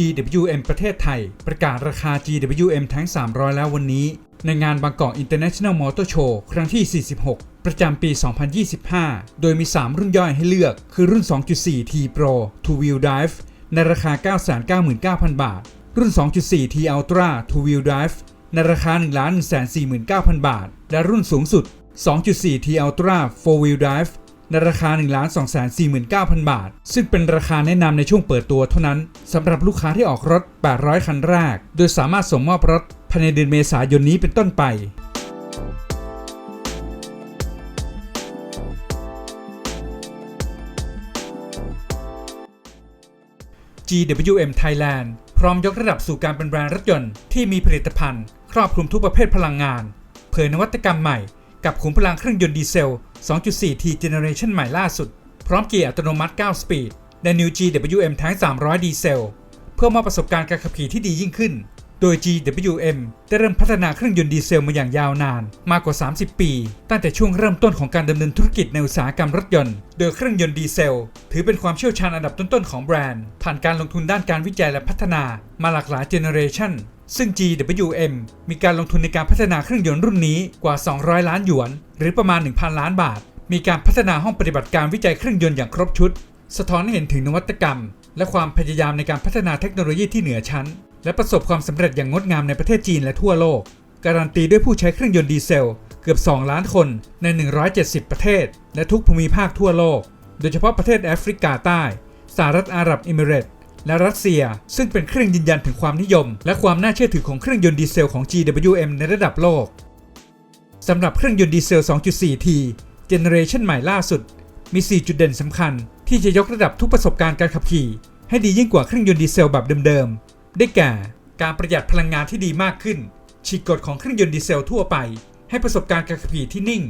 GWM ประเทศไทย ประกาศราคา GWM ทั้ง 300 แล้ววันนี้ ในงานบางกอก International Motor Show ครั้งที่ 46 ประจำปี 2025 โดยมี 3 รุ่นย่อยให้เลือก คือรุ่น 2.4 T Pro Two Wheel Drive ในราคา 999,000 บาท รุ่น 2.4 T Ultra Two Wheel Drive ในราคา 1,149,000 บาท และรุ่นสูงสุด 2.4 T Ultra Four Wheel Drive ในราคา 1 2 4 9 0 0 0 บาท ซึ่งเป็นราคาแนะนำในช่วงเปิดตัวเท่านั้นสำหรับลูกค้าที่ออกรถ 800 คันแรก โดยสามารถส่งมอบรถภายในเดือนเมษายนนี้เป็นต้นไป GWM Thailand พร้อมยกระดับสู่การเป็นแบรนด์รถยนต์ที่มีผลิตภัณฑ์ ครอบคลุมทุกประเภทพลังงาน เผยนวัตกรรมใหม่กับขุมพลังเครื่องยนต์ดีเซล 2.4T Generation ใหม่ล่าสุด พร้อมเกียร์อัตโนมัติ 9 สปีด ใน New GWM Tank 300 ดีเซล เพื่อมอบประสบการณ์การขับขี่ที่ดียิ่งขึ้น โดย GWM ได้เริ่มพัฒนาเครื่องยนต์ดีเซลมาอย่างยาวนาน มากกว่า 30 ปี ตั้งแต่ช่วงเริ่มต้นของการดำเนินธุรกิจในอุตสาหกรรมรถยนต์ โดยเครื่องยนต์ดีเซล ถือเป็นความเชี่ยวชาญอันดับต้นๆของแบรนด์ ผ่านการลงทุนด้านการวิจัยและพัฒนามาหลากหลายเจเนอเรชัน ซึ่ง GWM มีการลงทุนในการพัฒนาเครื่องยนต์รุ่นนี้กว่า 200 ล้านหยวน หรือประมาณ 1,000 ล้านบาท มีการพัฒนาห้องปฏิบัติการวิจัยเครื่องยนต์อย่างครบชุด สะท้อนให้เห็นถึงนวัตกรรม และความพยายามในการพัฒนาเทคโนโลยีที่เหนือชั้น และประสบความสำเร็จอย่างงดงามในประเทศจีนและทั่วโลก การันตีด้วยผู้ใช้เครื่องยนต์ดีเซล เกือบ 2 ล้านคนใน 170 ประเทศ และทุกภูมิภาคทั่วโลก โดยเฉพาะประเทศแอฟริกาใต้สหรัฐอาหรับเอมิเรตส์ และรัสเซีย ซึ่งเป็นเครื่องยืนยันถึงความนิยม และความน่าเชื่อถือของเครื่องยนต์ดีเซลของ GWM ในระดับโลกสำหรับเครื่องยนต์ดีเซล 2.4T เจเนอเรชันใหม่ล่าสุด มี 4 จุดเด่นสำคัญ ที่จะยกระดับทุกประสบการณ์การขับขี่ ให้ดียิ่งกว่าเครื่องยนต์ดีเซลแบบเดิมๆ ได้แก่ การประหยัดพลังงานที่ดีมากขึ้น ฉีกกฎของเครื่องยนต์ดีเซลทั่วไป ให้ประสบการณ์การขับขี่ที่นิ่ง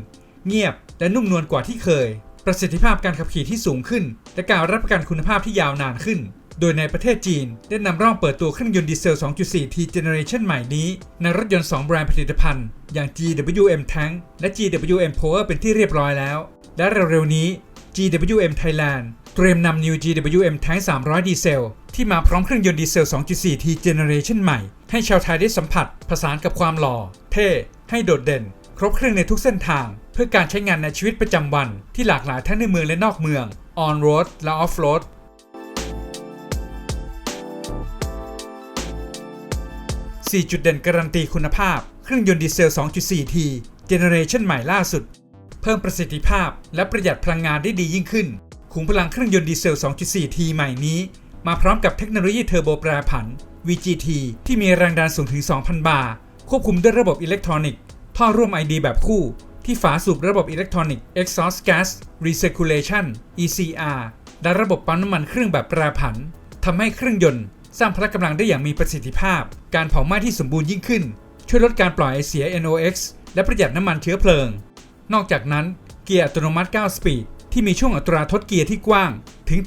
เงียบ และนุ่มนวลกว่าที่เคย ประสิทธิภาพการขับขี่ที่สูงขึ้น และการรับประกันคุณภาพที่ยาวนานขึ้น โดยในประเทศจีนได้นำร่องเปิดตัวเครื่องยนต์ดีเซล 2.4T Generation ใหม่นี้ ในรถยนต์ 2 แบรนด์ผลิตภัณฑ์ อย่าง GWM Tank และ GWM Power เป็นที่เรียบร้อยแล้ว และเร็วๆนี้ GWM Thailand เตรียมนำ New GWM Tank 300 ดีเซล ที่มาพร้อมเครื่องยนต์ดีเซล 2.4T Generation ใหม่ ให้ชาวไทยได้สัมผัส ผสานกับความหล่อ เท่ ให้โดดเด่น ครบเครื่องในทุกเส้นทาง เพื่อการใช้งานในชีวิตประจำวัน ที่หลากหลายทั้งในเมืองและนอกเมือง On Road และ Off Road 4 จุดเด่นการันตีคุณภาพ เครื่องยนต์ดีเซล 2.4T Generation ใหม่ล่าสุด เพิ่มประสิทธิภาพ และประหยัดพลังงานได้ดียิ่งขึ้น ขุมพลังเครื่องยนต์ดีเซล 2.4T ใหม่นี้ มาพร้อมกับเทคโนโลยีเทอร์โบแปรผัน VGT ที่มีแรงดันสูงถึง 2,000 บาร์ควบคุมด้วยระบบอิเล็กทรอนิกส์ท่อร่วม ID แบบคู่ ที่ฝาสูบระบบอิเล็กทรอนิกส์ Exhaust Gas Recirculation ECR และระบบปั๊มน้ำมันเครื่องแบบแปรผันทำให้เครื่องยนต์ สร้างพละกำลังได้อย่างมีประสิทธิภาพ การเผาไหม้ที่สมบูรณ์ยิ่งขึ้น ช่วยลดการปล่อยไอเสีย NOx และประหยัดน้ำมันเชื้อเพลิง นอกจากนั้นเกียร์อัตโนมัติ 9 สปีดที่มีช่วงอัตราทดเกียร์ที่กว้างถึง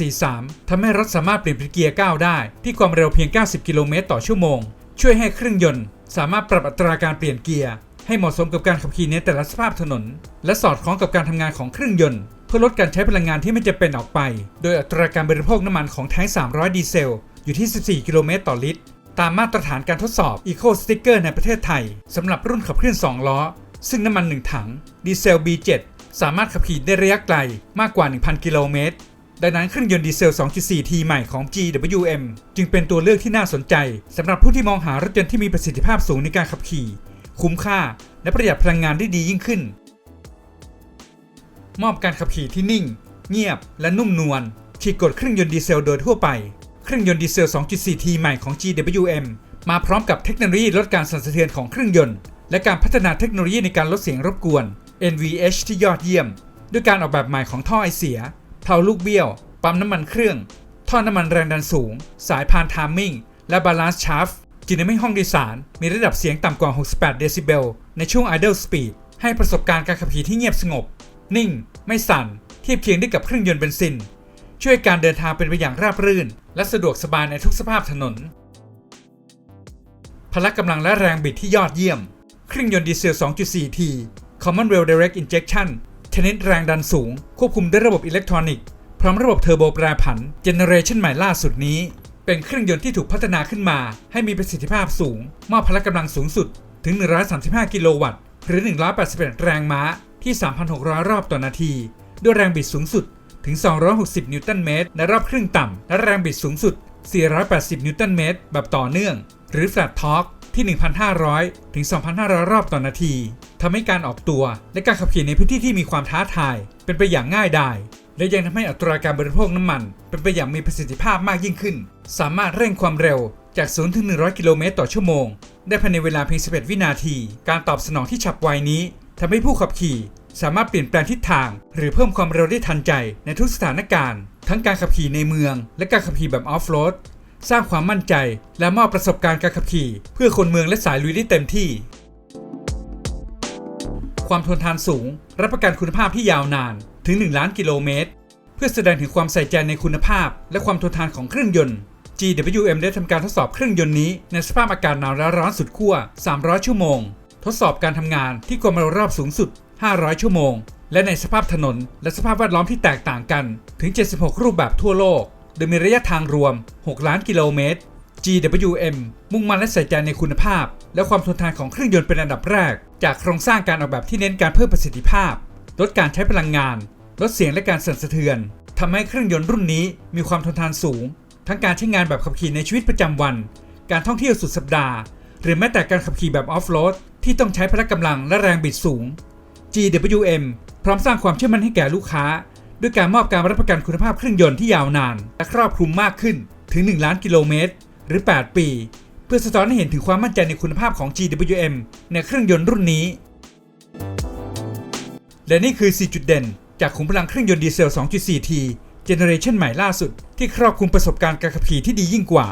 8.843 ทำให้รถสามารถเปลี่ยนเป็นเกียร์9ได้ ที่ความเร็วเพียง 90 กิโลเมตรต่อชั่วโมง ช่วยให้เครื่องยนต์ สามารถปรับอัตราการเปลี่ยนเกียร์ ให้เหมาะสมกับการขับขี่ในแต่ละสภาพถนน และสอดคล้องกับการทำงานของเครื่องยนต์ เพื่อลดการใช้พลังงานที่ไม่จำเป็นออกไป โดยอัตราการบริโภคน้ำมันของแท้ง 300 ดีเซล อยู่ที่ 14 กิโลเมตรต่อลิตร ตามมาตรฐานการทดสอบ Eco Sticker ในประเทศไทยสำหรับรุ่นขับเคลื่อน 2 ล้อ ซึ่งน้ำมัน 1 ถัง ดีเซล B7 สามารถขับขี่ได้ระยะไกลมากกว่า 1,000 กิโลเมตร ดังนั้นเครื่องยนต์ดีเซล 2.4T ใหม่ของ GWM จึงเป็นตัวเลือกที่น่าสนใจสำหรับผู้ที่มองหารถยนต์ที่มีประสิทธิภาพสูงในการขับขี่ คุ้มค่า และประหยัดพลังงานได้ดียิ่งขึ้น มอบการขับขี่ที่นิ่ง เงียบ และนุ่มนวลฉีกกฎเครื่องยนต์ดีเซลโดยทั่วไป เครื่องยนต์ดีเซล 2.4T ใหม่ของ GWM มาพร้อมกับเทคโนโลยีลดการสั่นสะเทือนของเครื่องยนต์ และการพัฒนาเทคโนโลยีในการลดเสียงรบกวน NVH ที่ยอดเยี่ยม ด้วยการออกแบบใหม่ของท่อไอเสียเพลาลูกเบี้ยว ปั๊มน้ำมันเครื่อง ท่อน้ำมันแรงดันสูง สายพานทามมิ่ง และบาลานซ์ชาร์ฟจึงทำให้ห้องโดยสารมีระดับเสียงต่ำกว่า 68 เดซิเบล ในช่วง idle speed ให้ประสบการณ์การขับขี่ที่เงียบสงบ นิ่ง ไม่สั่น เทียบเคียงได้กับเครื่องยนต์เบนซิน ช่วยการเดินทางเป็นไปอย่างราบรื่น และสะดวกสบายในทุกสภาพถนน พละกำลังและแรงบิดที่ยอดเยี่ยม เครื่องยนต์ดีเซล 2.4T Commonwealth Direct Injection ชนิดแรงดันสูง ควบคุมด้วยระบบอิเล็กทรอนิกส์ พร้อมระบบเทอร์โบแปรผัน เจเนเรชันใหม่ล่าสุดนี้ เป็นเครื่องยนต์ที่ถูกพัฒนาขึ้นมา ให้มีประสิทธิภาพสูง มอบพละกำลังสูงสุดถึง 135 กิโลวัตต์ หรือ 181 แรงม้าที่ 3,600 รอบต่อนาที ด้วยแรงบิดสูงสุด ถึง 260 นิวตันเมตรในรอบครึ่งต่ำและแรงบิดสูงสุด 480 นิวตันเมตรแบบต่อเนื่อง หรือ flat torque ที่ 1,500 ถึง 2,500 รอบต่อนาที ทำให้การออกตัว และการขับขี่ในพื้นที่ที่มีความท้าทาย เป็นไปอย่างง่ายดาย และยังทำให้อัตราการบริโภคน้ำมัน เป็นไปอย่างมีประสิทธิภาพมากยิ่งขึ้น สามารถเร่งความเร็วจาก 0 ถึง 100 กิโลเมตรต่อชั่วโมง ได้ภายในเวลาเพียง 11 วินาที การตอบสนองที่ฉับไวนี้ทำให้ผู้ขับขี่ สามารถเปลี่ยนแปลงทิศทาง หรือเพิ่มความเร็วได้ทันใจในทุกสถานการณ์ ทั้งการขับขี่ในเมือง และการขับขี่แบบออฟโรดสร้างความมั่นใจ และมอบประสบการณ์การขับขี่ เพื่อคนเมืองและสายลุยได้เต็มที่ ความทนทานสูง รับประกันคุณภาพที่ยาวนานถึง 1 ล้านกิโลเมตร เพื่อแสดงถึงความใส่ใจในคุณภาพ และความทนทานของเครื่องยนต์ GWM ได้ทำการทดสอบเครื่องยนต์นี้ในสภาพอากาศหนาวและร้อนสุดขั้ว 300 ชั่วโมง ทดสอบการทำงานที่ความเร็วรอบสูงสุด 500 ชั่วโมง และในสภาพถนนและสภาพแวดล้อมที่แตกต่างกันถึง 76 รูปแบบทั่วโลก โดยมีระยะทางรวม 6 ล้านกิโลเมตร GWM มุ่งมั่นและใส่ใจในคุณภาพ และความทนทานของเครื่องยนต์เป็นอันดับแรก จากโครงสร้างการออกแบบที่เน้นการเพิ่มประสิทธิภาพ ลดการใช้พลังงาน ลดเสียงและการสั่นสะเทือนทำให้เครื่องยนต์รุ่นนี้มีความทนทานสูง ทั้งการใช้งานแบบขับขี่ในชีวิตประจำวัน การท่องเที่ยวสุดสัปดาห์ หรือแม้แต่การขับขี่แบบออฟโรดที่ต้องใช้พละกำลังและแรงบิดสูง GWM พร้อมสร้างความเชื่อมั่นให้แก่ลูกค้า ด้วยการมอบการรับประกันคุณภาพเครื่องยนต์ที่ยาวนาน และครอบคลุมมากขึ้นถึง 1 ล้านกิโลเมตร หรือ 8 ปี เพื่อสะท้อนให้เห็นถึงความมั่นใจในคุณภาพของ GWM ในเครื่องยนต์รุ่นนี้ และนี่คือ 4 จุดเด่น จากขุมพลังเครื่องยนต์ดีเซล 2.4T เจเนอเรชันใหม่ล่าสุด ที่ครอบคลุมประสบการณ์การขับขี่ที่ดียิ่งกว่า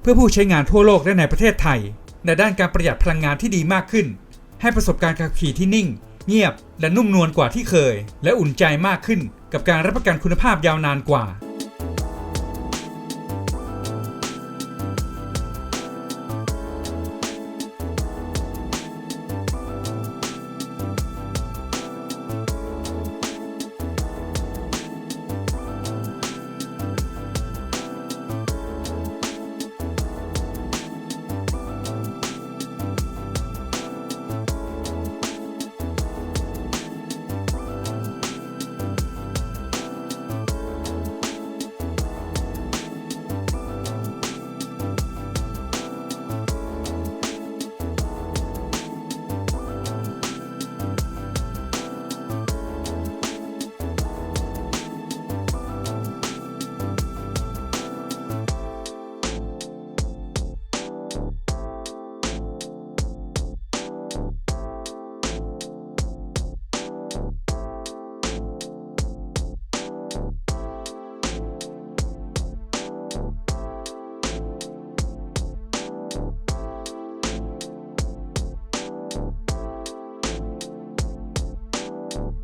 เพื่อผู้ใช้งานทั่วโลกและในประเทศไทย ในด้านการประหยัดพลังงานที่ดีมากขึ้น ให้ประสบการณ์การขับขี่ที่นิ่ง เงียบและนุ่มนวลกว่าที่เคย และอุ่นใจมากขึ้นกับการรับประกันคุณภาพยาวนานกว่า